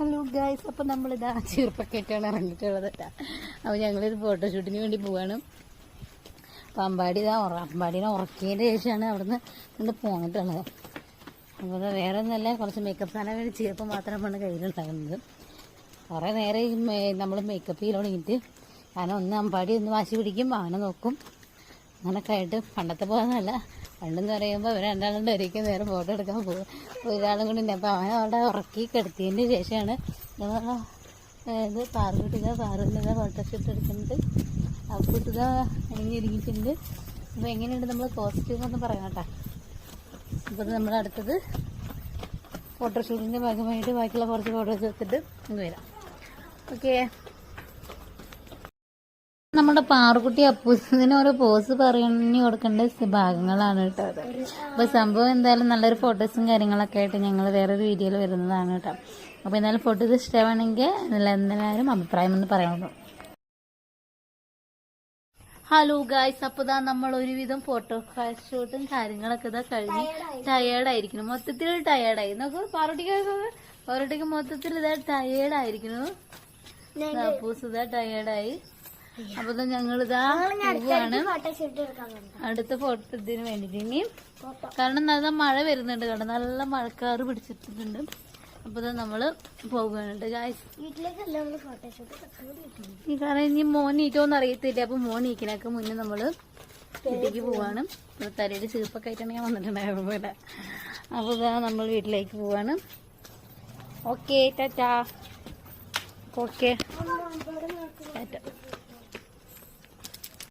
Hello guys അപ്പം നമ്മളിതാ ചെറുപ്പക്കേറ്റാണ് ഇറങ്ങിയിട്ടുള്ളത് അപ്പോൾ ഞങ്ങളൊരു ഫോട്ടോഷൂട്ടിന് വേണ്ടി പോവാണ്. അപ്പം അമ്പാടി ഇതാ ഉറ അമ്പാടിനെ ഉറക്കിയതിന്റെ ശേഷമാണ് അവിടുന്ന് കൊണ്ട് പോന്നിട്ടുള്ളത്. അപ്പോൾ വേറെ ഒന്നല്ല കുറച്ച് മേക്കപ്പ് സാധനം വേണ്ടി ചീർപ്പ് മാത്രമാണ് കയ്യിലുണ്ടാകുന്നത് കുറേ നേരം നമ്മൾ മേക്കപ്പ് ചെയ്ത് തുടങ്ങിയിട്ട് കാരണം ഒന്ന് അമ്പാടി ഒന്ന് വാശി പിടിക്കും അവനെ നോക്കും. അങ്ങനൊക്കെ ആയിട്ട് പണ്ടത്തെ പോകുന്നതല്ല പണ്ടെന്ന് പറയുമ്പോൾ ഇവർ കൂടെ ഒരിക്കൽ നേരം ഫോട്ടോ എടുക്കാൻ പോകും ഒരാളും കൂടി ഉണ്ട്. അപ്പോൾ അവനെ അവിടെ ഉറക്കി കിടത്തിയതിന് ശേഷമാണ് ഞങ്ങൾ ഇത് പാറുകുട്ടിക പാറുവിന്റെ ഫോട്ടോഷൂട്ട് എടുക്കുന്നത്. അപ്പുട്ടിക ഇറങ്ങിയിരിക്കുന്നുണ്ട് അപ്പോൾ എങ്ങനെയുണ്ട് നമ്മൾ കോസ്റ്റ്യൂം ഒന്ന് പറയാം കേട്ടോ. അപ്പോൾ നമ്മുടെ നമ്മൾ അടുത്തത് ഫോട്ടോഷൂട്ടിന്റെ ഭാഗമായിട്ട് ബാക്കിയുള്ള കുറച്ച് ഫോട്ടോസ് എടുത്തിട്ട് ഇങ്ങ് വരാം. ഓക്കേ നമ്മുടെ പാറുകുട്ടി അപ്പൂസിന് ഓരോ പോസ് പറഞ്ഞു കൊടുക്കേണ്ട ഭാഗങ്ങളാണ് കേട്ടോ അത്. അപ്പൊ സംഭവം എന്തായാലും നല്ലൊരു ഫോട്ടോസും കാര്യങ്ങളൊക്കെ ആയിട്ട് ഞങ്ങൾ വേറൊരു വീഡിയോയിൽ വരുന്നതാണ് കേട്ടോ. അപ്പൊ എന്തായാലും ഫോട്ടോസ് ഇഷ്ടമാണെങ്കിൽ എന്തായാലും അഭിപ്രായം ഒന്ന് പറയണം ഹലോ ഗായ്സ് അപ്പൊ ഇതാ നമ്മൾ ഒരുവിധം ഫോട്ടോ ഷൂട്ടും കാര്യങ്ങളൊക്കെ ഇതാ കഴിഞ്ഞ് ടയേർഡായിരിക്കുന്നു മൊത്തത്തിൽ ടയേർഡായി നോക്കൂ പാറുട്ടിക്ക് പാറുട്ടിക്ക് മൊത്തത്തിൽ ഇതാ ടയേർഡായിരിക്കുന്നു അപ്പൂസ് ഇതാ ടയേർഡായി അപ്പൊ ഞങ്ങളിതാ പോവാണ്. അടുത്ത ഫോട്ടോ ഇതിന് വേണ്ടിട്ട് ഇനി കാരണം നല്ല മഴ വരുന്നുണ്ട് കേട്ടോ. നല്ല മഴക്കാറ് പിടിച്ചിട്ടുണ്ട്. അപ്പൊ നമ്മൾ പോകുന്നുണ്ട് ഈ കാരണം ഇനി മോൻ നീറ്റോന്ന് അറിയത്തില്ല. അപ്പൊ മോൻ നീക്കിനൊക്കെ മുന്നേ നമ്മൾ വീട്ടിലേക്ക് പോവാണ്. തലയിൽ തലയിൽ ചീർപ്പൊക്കെ ആയിട്ടാണ് ഞാൻ വന്നിട്ടുണ്ടായിരുന്നു അപ്പൊ ഇതാ നമ്മൾ വീട്ടിലേക്ക് പോവാണ്. Okay tata okay